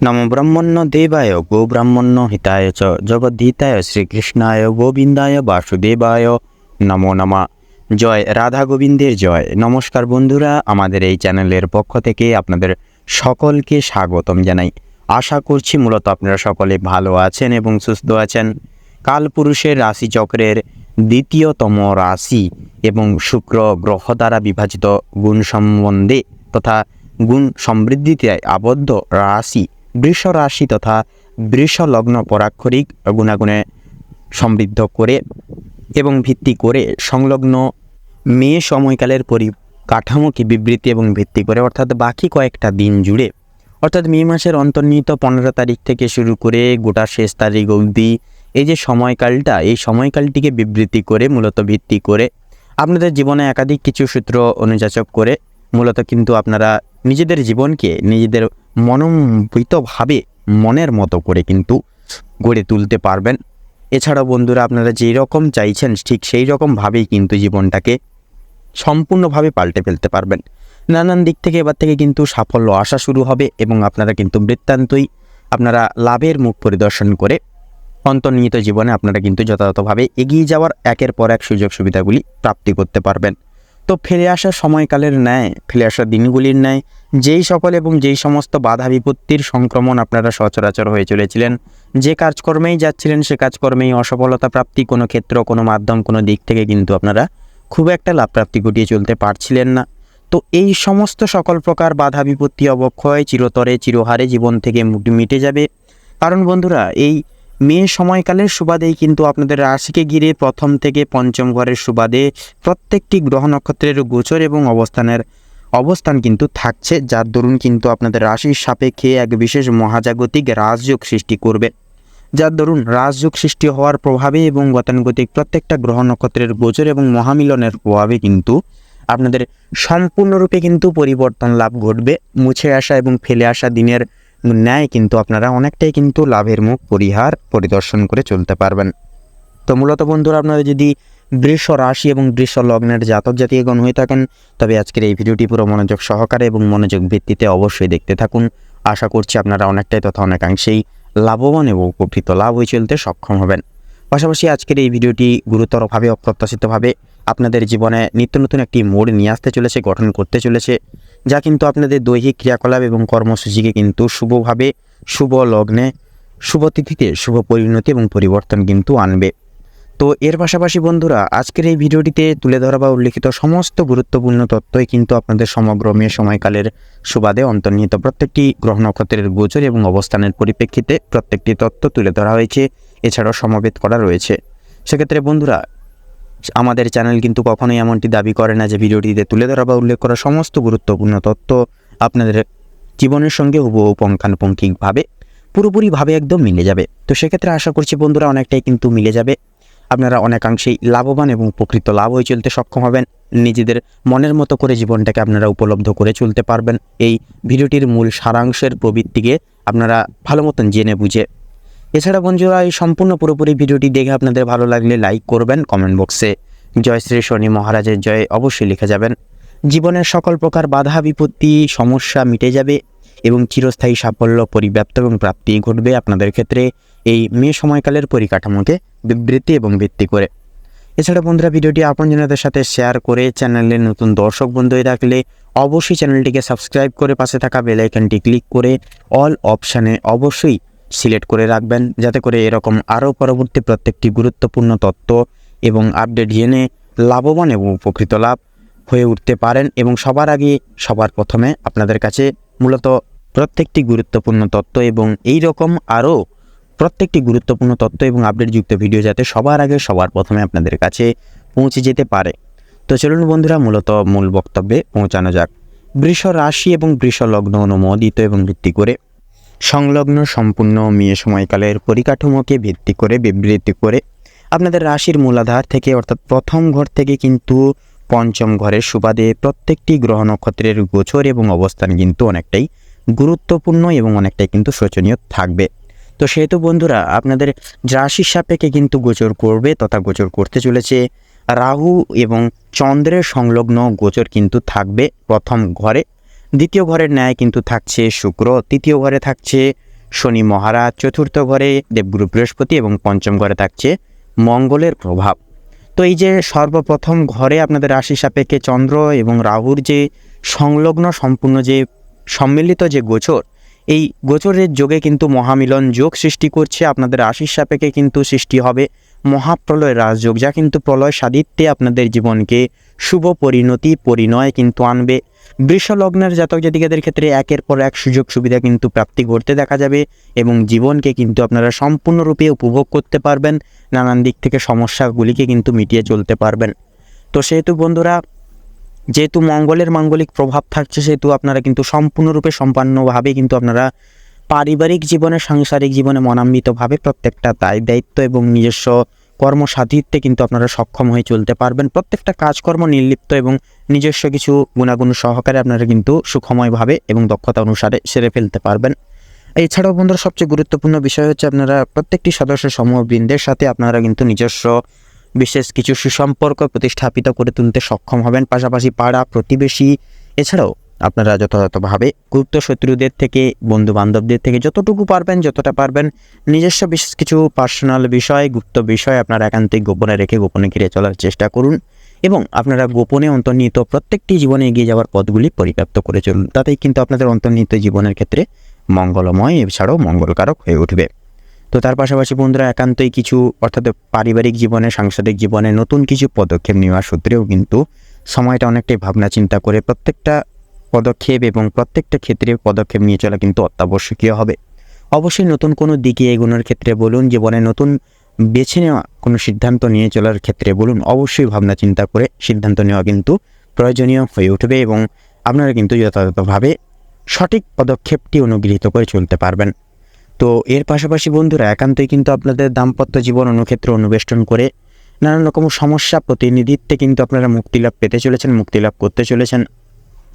নম ব্রহ্মণ্য দেবায় গো ব্রাহ্মণ্য হিতায় চ জগদ্ধিতায় শ্রীকৃষ্ণায় গোবিন্দায় বাসুদেবায় নমো নমা জয় রাধা গোবিন্দের জয়। নমস্কার বন্ধুরা, আমাদের এই চ্যানেলের পক্ষ থেকে আপনাদের সকলকে স্বাগতম জানাই। আশা করছি মূলত আপনারা সকলে ভালো আছেন এবং সুস্থ আছেন। কালপুরুষের রাশিচক্রের দ্বিতীয়তম রাশি এবং শুক্র গ্রহ দ্বারা বিভাজিত গুণ সম্বন্ধে তথা গুণ সমৃদ্ধিতে আবদ্ধ রাশি বৃষ রাশি তথা বৃষ লগ্ন পরাক্ষরিক গুণাগুণে সমৃদ্ধ করে এবং ভিত্তি করে সংলগ্ন মে সময়কালের পরিকাঠামোকে বিবৃতি এবং ভিত্তি করে, অর্থাৎ বাকি কয়েকটা দিন জুড়ে, অর্থাৎ মে মাসের অন্তর্নিহিত পনেরো তারিখ থেকে শুরু করে গোটা শেষ তারিখ অবধি এই যে সময়কালটা, এই সময়কালটিকে বিবৃতি করে, মূলত ভিত্তি করে আপনাদের জীবনে একাধিক কিছু সূত্র অনুযাচক করে, মূলত কিন্তু আপনারা নিজেদের জীবনকে নিজেদের মনোমৃতভাবে মনের মতো করে কিন্তু গড়ে তুলতে পারবেন। এছাড়াও বন্ধুরা, আপনারা যেই রকম চাইছেন, ঠিক সেই রকমভাবেই কিন্তু জীবনটাকে সম্পূর্ণভাবে পাল্টে ফেলতে পারবেন। নানান দিক থেকে এবার থেকে কিন্তু সাফল্য আসা শুরু হবে এবং আপনারা কিন্তু বৃত্তান্তই আপনারা লাভের মুখ পরিদর্শন করে অন্তর্নিহিত জীবনে আপনারা কিন্তু যথাযথভাবে এগিয়ে যাওয়ার একের পর এক সুযোগ সুবিধাগুলি প্রাপ্তি করতে পারবেন। তো ফিরে আসা সময়কালের ন্যায়, ফিরে আসা দিনগুলির ন্যায়, যেই সকল এবং যেই সমস্ত বাধা বিপত্তির সংক্রমণ আপনারা সচরাচর হয়ে চলেছিলেন, যে কাজকর্মেই যাচ্ছিলেন সে কাজকর্মেই অসফলতা প্রাপ্তি কোনো ক্ষেত্র, কোনো মাধ্যম, কোনো দিক থেকে কিন্তু আপনারা খুব একটা লাভ প্রাপ্তি ঘটিয়ে চলতে পারছিলেন না। তো এই সমস্ত সকল প্রকার বাধা বিপত্তি অবক্ষয় চিরতরে, চিরহারে জীবন থেকে মুটি- মিটে যাবে। কারণ বন্ধুরা, এই মে সময়কালের সুবাদেই কিন্তু আপনাদের রাশিকে ঘিরে প্রথম থেকে পঞ্চম ঘরের সুবাদে প্রত্যেকটি গ্রহ নক্ষত্রের গোচর এবং অবস্থানের অবস্থান কিন্তু থাকছে, যার দরুন কিন্তু আপনাদের রাশির সাপেক্ষে এক বিশেষ মহাজাগতিক রাজযোগ সৃষ্টি করবে। যার দরুন রাজযোগ সৃষ্টি হওয়ার প্রভাবে এবং গতানুগতিক প্রত্যেকটা গ্রহ নক্ষত্রের গোচর এবং মহামিলনের প্রভাবে কিন্তু আপনাদের সম্পূর্ণরূপে কিন্তু পরিবর্তন লাভ ঘটবে। মুছে আসা এবং ফেলে আসা দিনের ন্যায় কিন্তু আপনারা অনেকটাই কিন্তু লাভের মুখ পরিহার পরিদর্শন করে চলতে পারবেন। তো মূলত বন্ধুরা, আপনারা যদি বৃষ রাশি এবং বৃষ লগ্নের জাতক জাতীয়গণ হয়ে থাকেন, তবে আজকের এই ভিডিওটি পুরো মনোযোগ সহকারে এবং মনোযোগ ভিত্তিতে অবশ্যই দেখতে থাকুন। আশা করছি আপনারা অনেকটাই তথা অনেকাংশেই লাভবান এবং উপকৃত লাভ হয়ে চলতে সক্ষম হবেন। পাশাপাশি আজকের এই ভিডিওটি গুরুতরভাবে অপ্রত্যাশিতভাবে আপনাদের জীবনে নিত্য নতুন একটি মোড় নিয়ে আসতে চলেছে, গঠন করতে চলেছে। যা কিন্তু আপনাদের দৈহিক ক্রিয়াকলাপ এবং কর্মসূচিকে কিন্তু শুভভাবে, শুভ লগ্নে, শুভ তিথিতে শুভ পরিণতি এবং পরিবর্তন কিন্তু আনবে। তো এর পাশাপাশি বন্ধুরা, আজকের এই ভিডিওটিতে তুলে ধরা বা উল্লেখিত সমস্ত গুরুত্বপূর্ণ তথ্যই কিন্তু আপনাদের সমগ্র মে সময়কালের সুবাদে অন্তর্নিহিত। প্রত্যেকটি গ্রহ নক্ষত্রের গোচর এবং অবস্থানের পরিপ্রেক্ষিতে প্রত্যেকটি তথ্য তুলে ধরা হয়েছে, এছাড়াও সমবেত করা রয়েছে। সেক্ষেত্রে বন্ধুরা আমাদের চ্যানেল কিন্তু কখনোই এমনটি দাবি করে না যে ভিডিওটিতে তুলে ধরা বা উল্লেখ করা সমস্ত গুরুত্বপূর্ণ তথ্য আপনাদের জীবনের সঙ্গে হুবহু পুঙ্খানুপুঙ্খিকভাবে, পুরোপুরিভাবে একদম মিলে যাবে। তো সেক্ষেত্রে আশা করছি বন্ধুরা অনেকটাই কিন্তু মিলে যাবে। আপনারা অনেকাংশেই লাভবান এবং উপকৃত লাভ হয়ে চলতে সক্ষম হবেন। নিজেদের মনের মতো করে জীবনটাকে আপনারা উপলব্ধ করে চলতে পারবেন। এই ভিডিওটির মূল সারাংশের প্রবৃত্তিকে আপনারা ভালো মতন জেনে বুঝে এছাড়া বন্ধুরা, এই সম্পূর্ণ পুরোপুরি ভিডিওটি দেখে আপনাদের ভালো লাগলে লাইক করবেন কমেন্ট বক্সে জয় শ্রী শনি মহারাজের জয় অবশ্যই লিখে যাবেন। জীবনের সকল প্রকার বাধা, বিপত্তি, সমস্যা মিটে যাবে এবং চিরস্থায়ী সাফল্য, পরিব্যাপ্ত এবং প্রাপ্তি ঘটবে আপনাদের ক্ষেত্রে এই মে সময়কালের পরিকাঠামোকে বিবৃতি এবং ভিত্তি করে। এছাড়া বন্ধুরা, ভিডিওটি আপনজনদের সাথে শেয়ার করে চ্যানেলে নতুন দর্শক বন্ধু হয়ে থাকলে অবশ্যই চ্যানেলটিকে সাবস্ক্রাইব করে পাশে থাকা বেল আইকনটি ক্লিক করে অল অপশানে অবশ্যই সিলেক্ট করে রাখবেন যাতে করে এরকম আরও পরবর্তী প্রত্যেকটি গুরুত্বপূর্ণ তথ্য এবং আপডেট জেনে লাভবান এবং উপকৃত লাভ হয়ে উঠতে পারেন এবং সবার আগে সবার প্রথমে আপনাদের কাছে মূলত প্রত্যেকটি গুরুত্বপূর্ণ তথ্য এবং এই রকম আরও প্রত্যেকটি গুরুত্বপূর্ণ তথ্য এবং আপডেটযুক্ত ভিডিও যাতে সবার আগে সবার প্রথমে আপনাদের কাছে পৌঁছে যেতে পারে। তো চলুন বন্ধুরা, মূলত মূল বক্তব্যে পৌঁছানো যাক। বৃষ রাশি এবং বৃষ লগ্ন অনুমোদিত এবং ভিত্তি করে সংলগ্ন সম্পূর্ণ মেয়ে সময়কালের পরিকাঠামোকে ভিত্তি করে বিবৃতি করে আপনাদের রাশির মূলাধার থেকে অর্থাৎ প্রথম ঘর থেকে কিন্তু পঞ্চম ঘরের সুবাদে প্রত্যেকটি গ্রহ নক্ষত্রের গোচর এবং অবস্থান কিন্তু অনেকটাই গুরুত্বপূর্ণ এবং অনেকটাই কিন্তু শোচনীয় থাকবে। তো সেহেতু বন্ধুরা, আপনাদের রাশির সাপেক্ষে কিন্তু গোচর করবে তথা গোচর করতে চলেছে রাহু এবং চন্দ্রের সংলগ্ন গোচর কিন্তু থাকবে প্রথম ঘরে। দ্বিতীয় ঘরের ন্যায় কিন্তু থাকছে শুক্র, তৃতীয় ঘরে থাকছে শনি মহারাজ, চতুর্থ ঘরে দেবগুরু বৃহস্পতি এবং পঞ্চম ঘরে থাকছে মঙ্গলের প্রভাব। তো এই যে সর্বপ্রথম ঘরে আপনাদের রাশি সাপেক্ষে চন্দ্র এবং রাহুর যে সংলগ্ন সম্পূর্ণ যে সম্মিলিত যে গোচর, এই গোচরের যোগে কিন্তু মহামিলন যোগ সৃষ্টি করছে। আপনাদের রাশির সাপেক্ষে কিন্তু সৃষ্টি হবে মহাপ্রলয় রাজযোগ, যা কিন্তু প্রলয় সাদিত্যে আপনাদের জীবনকে শুভ পরিণতি, পরিণয় কিন্তু আনবে। বৃষলগ্নের জাতক জাতিকাদের ক্ষেত্রে একের পর এক সুযোগ সুবিধা কিন্তু প্রাপ্তি করতে দেখা যাবে এবং জীবনকে কিন্তু আপনারা সম্পূর্ণরূপে উপভোগ করতে পারবেন, নানান দিক থেকে সমস্যাগুলিকে কিন্তু মিটিয়ে চলতে পারবেন। তো সেহেতু বন্ধুরা, যেহেতু মঙ্গলের মাঙ্গলিক প্রভাব থাকছে, সেহেতু আপনারা কিন্তু সম্পূর্ণরূপে সম্পন্নভাবে কিন্তু আপনারা পারিবারিক জীবনে, সাংসারিক জীবনে মনান্বিতভাবে প্রত্যেকটা দায় দায়িত্ব এবং নিজস্ব কর্মসাধিত্বে কিন্তু আপনারা সক্ষম হয়ে চলতে পারবেন। প্রত্যেকটা কাজকর্ম নির্লিপ্ত এবং নিজস্ব কিছু গুণাগুণ সহকারে আপনারা কিন্তু সুখময়ভাবে এবং দক্ষতা অনুসারে সেরে ফেলতে পারবেন। এছাড়াও বন্ধুরা, সবচেয়ে গুরুত্বপূর্ণ বিষয় হচ্ছে আপনারা প্রত্যেকটি সদস্য সমূহবৃন্দের সাথে আপনারা কিন্তু নিজস্ব বিশেষ কিছু সুসম্পর্ক প্রতিষ্ঠাপিত করে তুলতে সক্ষম হবেন। পাশাপাশি পাড়া, প্রতিবেশী, এছাড়াও আপনারা যথাযথভাবে গুপ্ত শত্রুদের থেকে বন্ধু বান্ধবদের থেকে যতটুকু পারবেন, যতটা পারবেন, নিজস্ব বিশেষ কিছু পার্সোনাল বিষয়, গুপ্ত বিষয় আপনারা একান্তিক গোপনে রেখে গোপনে ঘিরে চলার চেষ্টা করুন এবং আপনারা গোপনে অন্তর্নিহিত প্রত্যেকটি জীবনে এগিয়ে যাওয়ার পথগুলি পরিব্যাপ্ত করে চলুন। তাতেই কিন্তু আপনাদের অন্তর্নিহিত জীবনের ক্ষেত্রে মঙ্গলময়, এছাড়াও মঙ্গলকারক হয়ে উঠবে। তো তার পাশাপাশি বন্ধুরা, একান্তই কিছু, অর্থাৎ পারিবারিক জীবনে, সাংসারিক জীবনে নতুন কিছু পদক্ষেপ নেওয়ার সূত্রেও কিন্তু সময়টা অনেকটাই ভাবনা চিন্তা করে প্রত্যেকটা পদক্ষেপ এবং প্রত্যেকটা ক্ষেত্রে পদক্ষেপ নিয়ে চলা কিন্তু অত্যাবশ্যকীয় হবে। অবশ্যই নতুন কোনো দিকে এগোনোর ক্ষেত্রে বলুন, জীবনে নতুন বেছে নেওয়া কোনো সিদ্ধান্ত নিয়ে চলার ক্ষেত্রে বলুন, অবশ্যই ভাবনা চিন্তা করে সিদ্ধান্ত নেওয়া কিন্তু প্রয়োজনীয় হয়ে উঠবে এবং আপনারা কিন্তু যথাযথভাবে সঠিক পদক্ষেপটি অনুগৃহীত করে চলতে পারবেন। তো এর পাশাপাশি বন্ধুরা, একান্তই কিন্তু আপনাদের দাম্পত্য জীবন অনুক্ষেত্র অনুবেষ্টন করে নানান রকম সমস্যা, প্রতিনিধিত্বে কিন্তু আপনারা মুক্তিলাভ পেতে চলেছেন, মুক্তিলাভ করতে চলেছেন।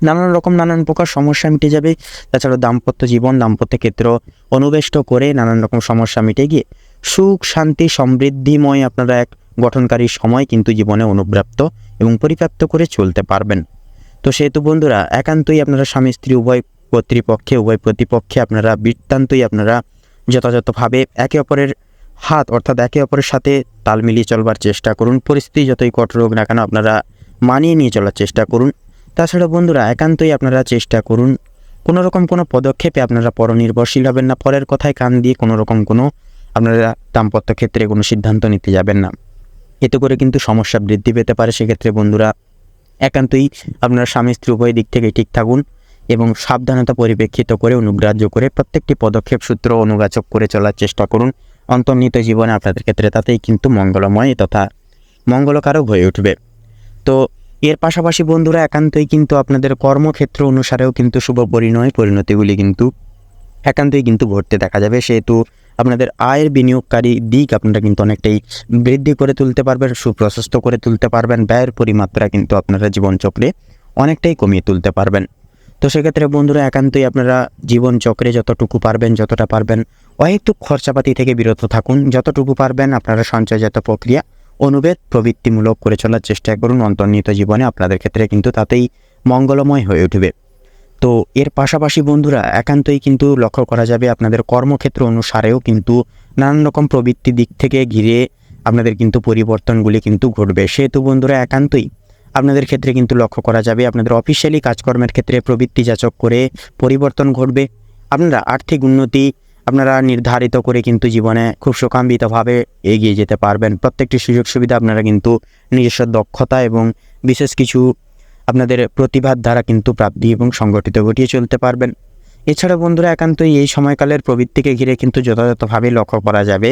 নানান রকম নানান প্রকার সমস্যা মিটে যাবে। তাছাড়া দাম্পত্য জীবন, দাম্পত্য ক্ষেত্র অনুবেষ্ট করে নানান রকম সমস্যা মিটে গিয়ে সুখ, শান্তি, সমৃদ্ধিময় আপনারা এক গঠনকারী সময় কিন্তু জীবনে অনুপ্রাপ্ত এবং পরিপ্রাপ্ত করে চলতে পারবেন। তো সেহেতু বন্ধুরা, একান্তই আপনারা স্বামী, স্ত্রী, উভয় কর্তৃপক্ষে, উভয় প্রতিপক্ষে আপনারা বৃত্তান্তই আপনারা যথাযথভাবে একে অপরের হাত অর্থাৎ একে অপরের সাথে তাল মিলিয়ে চলবার চেষ্টা করুন। পরিস্থিতি যতই কঠোর হোক না কেন আপনারা মানিয়ে নিয়ে চলার চেষ্টা করুন। তাছাড়া বন্ধুরা, একান্তই আপনারা চেষ্টা করুন। কোনো রকম কোনো পদক্ষেপে আপনারা পরনির্ভরশীল হবেন না, পরের কথায় কান দিয়ে কোনো রকম কোনো আপনারা দাম্পত্য ক্ষেত্রে কোনো সিদ্ধান্ত নিতে যাবেন না। এতে করে কিন্তু সমস্যা বৃদ্ধি পেতে পারে। সেক্ষেত্রে বন্ধুরা, একান্তই আপনারা স্বামী স্ত্রী উভয় দিক থেকে ঠিক থাকুন এবং সাবধানতা পরিপ্রেক্ষিত করে, অনুগ্রাহ্য করে প্রত্যেকটি পদক্ষেপ, সূত্র অনুগাচক করে চলার চেষ্টা করুন। অন্তর্নিহিত জীবনে আপনাদের ক্ষেত্রে তাতেই কিন্তু মঙ্গলময় তথা মঙ্গলকারক হয়ে উঠবে। তো এর পাশাপাশি বন্ধুরা, একান্তই কিন্তু আপনাদের কর্মক্ষেত্র অনুসারেও কিন্তু শুভ পরিণয়, পরিণতিগুলি কিন্তু একান্তই কিন্তু ঘটতে দেখা যাবে। সেহেতু আপনাদের আয়ের বিনিয়োগকারী দিক আপনারা কিন্তু অনেকটাই বৃদ্ধি করে তুলতে পারবেন, সুপ্রশস্ত করে তুলতে পারবেন, ব্যয়ের পরিমাত্রা কিন্তু আপনারা জীবনচক্রে অনেকটাই কমিয়ে তুলতে পারবেন। তো সেক্ষেত্রে বন্ধুরা, একান্তই আপনারা জীবনচক্রে যতটুকু পারবেন, যতটা পারবেন, অহেতুক খরচাপাতি থেকে বিরত থাকুন। যতটুকু পারবেন আপনারা সঞ্চয়জাত প্রক্রিয়া অনুবেদ প্রবৃত্তিমূলক করে চলার চেষ্টা করুন অন্তর্নিহিত জীবনে আপনাদের ক্ষেত্রে কিন্তু তাতেই মঙ্গলময় হয়ে উঠবে। তো এর পাশাপাশি বন্ধুরা, একান্তই কিন্তু লক্ষ্য করা যাবে আপনাদের কর্মক্ষেত্র অনুসারেও কিন্তু নানান রকম প্রবৃত্তি দিক থেকে ঘিরে আপনাদের কিন্তু পরিবর্তনগুলি কিন্তু ঘটবে। সেহেতু বন্ধুরা, একান্তই আপনাদের ক্ষেত্রে কিন্তু লক্ষ্য করা যাবে আপনাদের অফিসিয়ালি কাজকর্মের ক্ষেত্রে প্রবৃত্তি যাচক করে পরিবর্তন ঘটবে। আপনারা আর্থিক উন্নতি আপনারা নির্ধারিত করে কিন্তু জীবনে খুব সুকাম্বিতভাবে এগিয়ে যেতে পারবেন। প্রত্যেকটি সুযোগ সুবিধা আপনারা কিন্তু নিজস্ব দক্ষতা এবং বিশেষ কিছু আপনাদের প্রতিভার দ্বারা কিন্তু প্রাপ্তি এবং সংগঠিত ঘটিয়ে চলতে পারবেন। এছাড়া বন্ধুরা, একান্তই এই সময়কালের প্রবৃত্তিকে ঘিরে কিন্তু যথাযথভাবে লক্ষ্য করা যাবে।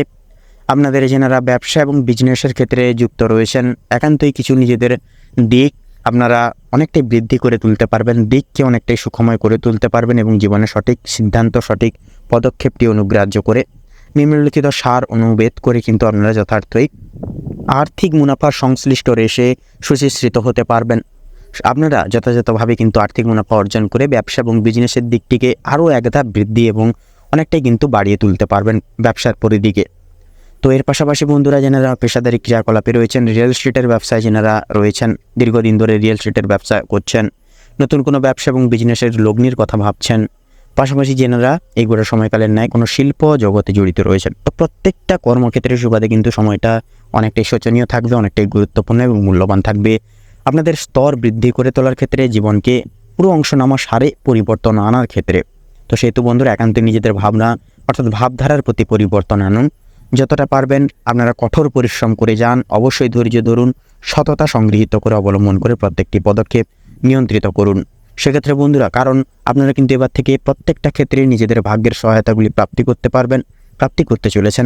আপনাদের যেনারা ব্যবসা এবং বিজনেসের ক্ষেত্রে যুক্ত রয়েছেন, একান্তই কিছু নিজেদের দিক আপনারা অনেকটাই বৃদ্ধি করে তুলতে পারবেন। দিককে অনেকটাই সুখময় করে তুলতে পারবেন এবং জীবনে সঠিক সিদ্ধান্ত, সঠিক পদক্ষেপটি অনুগ্রাহ্য করে। নিম্নলিখিত সার অনুবেদ করে কিন্তু আপনারা যথার্থই আর্থিক মুনাফা সংশ্লিষ্ট রেশে সুচিশ্রিত হতে পারবেন। আপনারা যথাযথভাবে কিন্তু আর্থিক মুনাফা অর্জন করে ব্যবসা এবং বিজনেসের দিকটিকে আরও একধাপ বৃদ্ধি এবং অনেকটাই কিন্তু বাড়িয়ে তুলতে পারবেন ব্যবসার পরিদিকে তো এর পাশাপাশি বন্ধুরা যেনারা পেশাদারি ক্রিয়াকলাপে রয়েছেন, রিয়েল স্টেটের ব্যবসায় যেনারা রয়েছেন, দীর্ঘদিন ধরে রিয়েল স্টেটের ব্যবসা করছেন, নতুন কোনো ব্যবসা এবং বিজনেসের লগ্নির কথা ভাবছেন পাশাপাশি জেনারা এগুলো সময়কালের ন্যায় কোনো শিল্প জগতে জড়িত রয়েছেন তো প্রত্যেকটা কর্মক্ষেত্রের সুবাদে কিন্তু সময়টা অনেকটাই শোচনীয় থাকবে, অনেকটাই গুরুত্বপূর্ণ এবং মূল্যবান থাকবে। আপনাদের স্তর বৃদ্ধি করে তোলার ক্ষেত্রে জীবনকে পুরো অংশ নামা সারে পরিবর্তন আনার ক্ষেত্রে। তো সেহেতু বন্ধুরা, একান্ত নিজেদের ভাবনা অর্থাৎ ভাবধারার প্রতি পরিবর্তন আনুন। যতটা পারবেন আপনারা কঠোর পরিশ্রম করে যান, অবশ্যই ধৈর্য ধরুন, সততা সংগৃহীত করে অবলম্বন করে প্রত্যেকটি পদক্ষেপ নিয়ন্ত্রিত করুন। সেক্ষেত্রে বন্ধুরা, কারণ আপনারা কিন্তু এবার থেকে প্রত্যেকটা ক্ষেত্রে নিজেদের ভাগ্যের সহায়তাগুলি প্রাপ্তি করতে পারবেন, প্রাপ্তি করতে চলেছেন।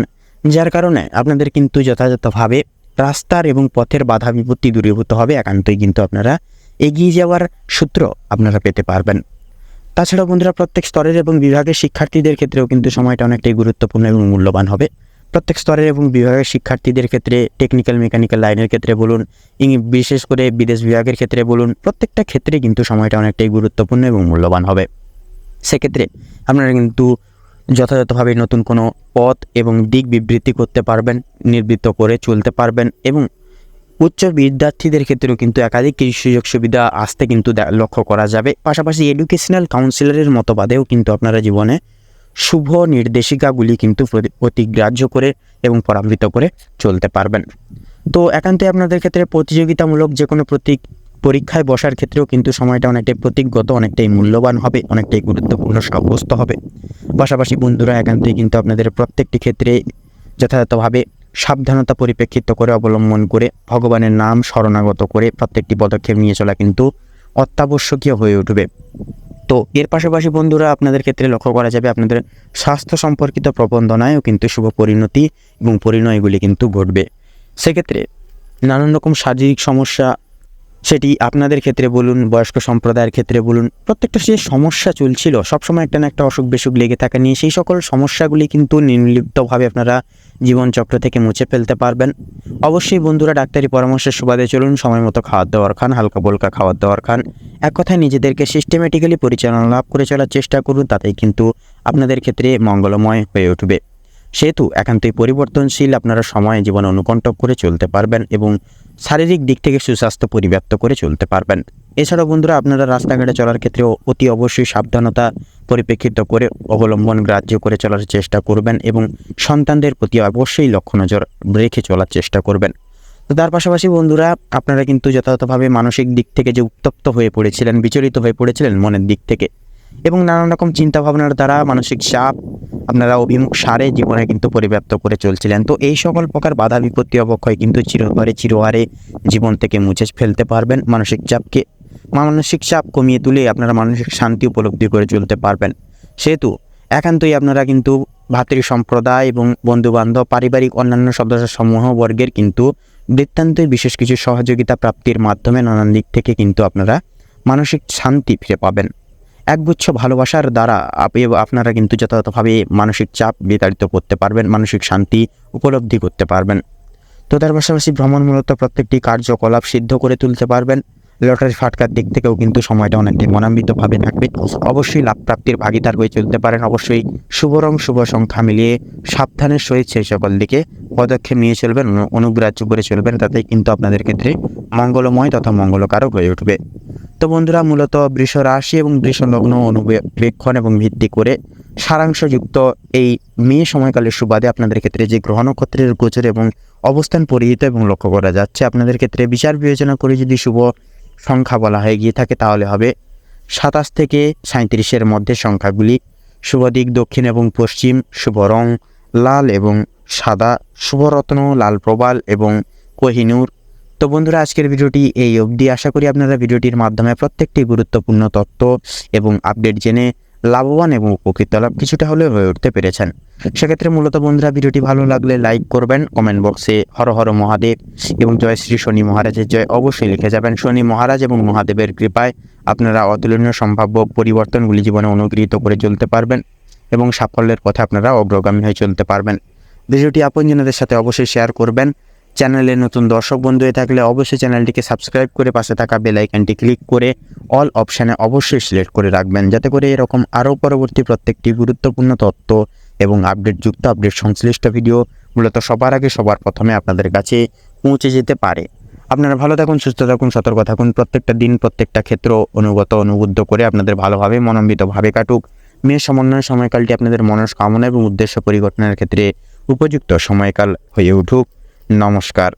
যার কারণে আপনাদের কিন্তু যথাযথভাবে রাস্তার এবং পথের বাধা বিপত্তি দূরীভূত হবে, একান্তই কিন্তু আপনারা এগিয়ে যাওয়ার সূত্র আপনারা পেতে পারবেন। তাছাড়া বন্ধুরা, প্রত্যেক স্তরের এবং বিভাগের শিক্ষার্থীদের ক্ষেত্রেও কিন্তু সময়টা অনেকটাই গুরুত্বপূর্ণ এবং মূল্যবান হবে। প্রত্যেক স্তরের এবং বিভাগের শিক্ষার্থীদের ক্ষেত্রে টেকনিক্যাল মেকানিক্যাল লাইনের ক্ষেত্রে বলুন বিশেষ করে বিদেশ বিভাগের ক্ষেত্রে বলুন, প্রত্যেকটা ক্ষেত্রে কিন্তু সময়টা অনেকটাই গুরুত্বপূর্ণ এবং মূল্যবান হবে। সেক্ষেত্রে আপনারা কিন্তু যথাযথভাবে নতুন কোনো পথ এবং দিক বিবৃতি করতে পারবেন, নির্বৃত্ত করে চলতে পারবেন এবং উচ্চ বিদ্যার্থীদের ক্ষেত্রেও কিন্তু একাধিক সুযোগ সুবিধা আসতে কিন্তু লক্ষ্য করা যাবে। পাশাপাশি এডুকেশনাল কাউন্সিলরের মতবাদেও কিন্তু আপনারা জীবনে শুভ নির্দেশিকাগুলি কিন্তু প্রতিগ্রাহ্য করে এবং পরামৃত করে চলতে পারবেন। তো একান্তে আপনাদের ক্ষেত্রে প্রতিযোগিতামূলক যে কোনো প্রতীক পরীক্ষায় বসার ক্ষেত্রেও কিন্তু সময়টা অনেকটাই প্রতীকগত অনেকটাই মূল্যবান হবে, অনেকটাই গুরুত্বপূর্ণ সাব্যস্ত হবে। পাশাপাশি বন্ধুরা একান্তই কিন্তু আপনাদের প্রত্যেকটি ক্ষেত্রে যথাযথভাবে সাবধানতা পরিপ্রেক্ষিত করে অবলম্বন করে, ভগবানের নাম শরণাগত করে প্রত্যেকটি পদক্ষেপ নিয়ে চলা কিন্তু অত্যাবশ্যকীয় হয়ে উঠবে। তো এর পাশাপাশি বন্ধুরা আপনাদের ক্ষেত্রে লক্ষ্য করা যাবে আপনাদের স্বাস্থ্য সম্পর্কিত প্রবন্ধনায়ও কিন্তু শুভ পরিণতি এবং পরিণয়গুলি কিন্তু ঘটবে। সেক্ষেত্রে নানান রকম শারীরিক সমস্যা সেটি আপনাদের ক্ষেত্রে বলুন, বয়স্ক সম্প্রদায়ের ক্ষেত্রে বলুন, প্রত্যেকটা যে সমস্যা চলছিল। সবসময় একটা না একটা অসুখ বিসুখ লেগে থাকা নিয়ে সেই সকল সমস্যাগুলি কিন্তু নির্লিপ্তভাবে আপনারা জীবনচক্র থেকে মুছে ফেলতে পারবেন। অবশ্যই বন্ধুরা, ডাক্তারি পরামর্শের সুবাদে চলুন। সময় মতো খাওয়ার দাওয়ার খান, হালকা বোলকা খাওয়ার দাওয়ার খান। এক কথায় নিজেদেরকে সিস্টেমেটিক্যালি পরিচালনা লাভ করে চলার চেষ্টা করুন, তাতেই কিন্তু আপনাদের ক্ষেত্রে মঙ্গলময় হয়ে উঠবে। সেহেতু একান্তই পরিবর্তনশীল আপনারা সময়ে জীবন অনুকণ্ঠক করে চলতে পারবেন এবং শারীরিক দিক থেকে সুস্বাস্থ্য পরিব্যাপ্ত করে চলতে পারবেন। এছাড়াও বন্ধুরা, আপনারা রাস্তাঘাটে চলার ক্ষেত্রে অতি অবশ্যই সাবধানতা পরিপ্রেক্ষিত করে অবলম্বন গ্রাহ্য করে চলার চেষ্টা করবেন এবং সন্তানদের প্রতি অবশ্যই লক্ষ্য নজর রেখে চলার চেষ্টা করবেন। তো তার পাশাপাশি বন্ধুরা, আপনারা কিন্তু যথাযথভাবে মানসিক দিক থেকে যে উত্তপ্ত হয়ে পড়েছিলেন, বিচলিত হয়ে পড়েছিলেন মনের দিক থেকে এবং নানান রকম চিন্তা ভাবনার দ্বারা মানসিক চাপ আপনারা অভিমুখ সারে জীবনে কিন্তু পরিব্যাপ্ত করে চলছিলেন। তো এই সকল প্রকার বাধা বিপত্তি অবক্ষয় কিন্তু চিরহারে চিরহারে জীবন থেকে মুছে ফেলতে পারবেন। মানসিক চাপকে, মানসিক চাপ কমিয়ে তুলে আপনারা মানসিক শান্তি উপলব্ধি করে চলতে পারবেন। সেহেতু একান্তই আপনারা কিন্তু ভাতৃ সম্প্রদায় এবং বন্ধুবান্ধব, পারিবারিক অন্যান্য সদস্য সমূহ বর্গের কিন্তু বৃত্তান্তই বিশেষ কিছু সহযোগিতা প্রাপ্তির মাধ্যমে নানান দিক থেকে কিন্তু আপনারা মানসিক শান্তি ফিরে পাবেন। একগুচ্ছ ভালোবাসার দ্বারা আপ- আপনারা কিন্তু যথাযথভাবে মানসিক চাপ বিতাড়িত করতে পারবেন, মানসিক শান্তি উপলব্ধি করতে পারবেন। তো তার পাশাপাশি ভ্রমণ মূলত প্রত্যেকটি কার্যকলাপ সিদ্ধ করে তুলতে পারবেন। লটারি ফাটকার দিক থেকেও কিন্তু সময়টা অনেকটাই মনান্বিতভাবে থাকবে। অবশ্যই লাভ প্রাপ্তির ভাগিদার হয়ে চলতে পারেন। অবশ্যই শুভ রং, শুভ সংখ্যা মিলিয়ে সাবধানের সহিত সেই সকল দিকে। পদক্ষেপ নিয়ে চলবেন অনুগ্রাহ্য করে চলবেন। তাতে কিন্তু আপনাদের ক্ষেত্রে মঙ্গলময় তথা মঙ্গলকারক হয়ে উঠবে। তো বন্ধুরা, মূলত বৃষ রাশি এবং বৃষ লগ্ন অনুবেক্ষণ এবং ভিত্তি করে সারাংশযুক্ত এই মে সময়কালের সুবাদে আপনাদের ক্ষেত্রে যে গ্রহ নক্ষত্রের গোচর এবং অবস্থান পরিহিত এবং লক্ষ্য করা যাচ্ছে, আপনাদের ক্ষেত্রে বিচার বিবেচনা করে যদি শুভ সংখ্যা বলা হয়ে গিয়ে থাকে, তাহলে হবে সাতাশ থেকে সাঁত্রিশের মধ্যে সংখ্যাগুলি। শুভ দিক দক্ষিণ এবং পশ্চিম, শুভ রং লাল এবং সাদা শুভরত্ন লাল প্রবাল এবং কোহিনূর তো বন্ধুরা, আজকের ভিডিওটি এই অবধি। আশা করি আপনারা ভিডিওটির মাধ্যমে প্রত্যেকটি গুরুত্বপূর্ণ তথ্য এবং আপডেট জেনে লাভবান এবং উপকৃত লাভ কিছুটা হলেও হয়ে উঠতে পেরেছেন। সেক্ষেত্রে মূলত বন্ধুরা, ভিডিওটি ভালো লাগলে লাইক করবেন, কমেন্ট বক্সে হর হর মহাদেব এবং জয় শ্রী শনি মহারাজের জয় অবশ্যই লিখে যাবেন। শনি মহারাজ এবং মহাদেবের কৃপায় আপনারা অতুলনীয় সম্ভাব্য পরিবর্তনগুলি জীবনে অনুগৃহীত করে চলতে পারবেন এবং সাফল্যের পথে আপনারা অগ্রগামী হয়ে চলতে পারবেন। ভিডিওটি আপনজনদের সাথে অবশ্যই শেয়ার করবেন। চ্যানেলে নতুন দর্শক বন্ধু হয়ে থাকলে অবশ্যই চ্যানেলটিকে সাবস্ক্রাইব করে পাশে থাকা বেল আইকনটি ক্লিক করে অল অপশানে অবশ্যই সিলেক্ট করে রাখবেন। যাতে করে এরকম আরও পরবর্তী প্রত্যেকটি গুরুত্বপূর্ণ তথ্য এবং আপডেটযুক্ত আপডেট সংশ্লিষ্ট ভিডিও মূলত সবার আগে সবার প্রথমে আপনাদের কাছে পৌঁছে যেতে পারে। আপনারা ভালো থাকুন, সুস্থ থাকুন, সতর্ক থাকুন। প্রত্যেকটা দিন, প্রত্যেকটা ক্ষেত্র অনুগত, অনুবুদ্ধ করে আপনাদের ভালোভাবে মনোমিতভাবে কাটুক। মেয়ে সমন্বয় সময়কালটি আপনাদের মনস্কামনা এবং উদ্দেশ্য পরিঘটনার ক্ষেত্রে উপযুক্ত সময়কাল হয়ে উঠুক। নমস্কার।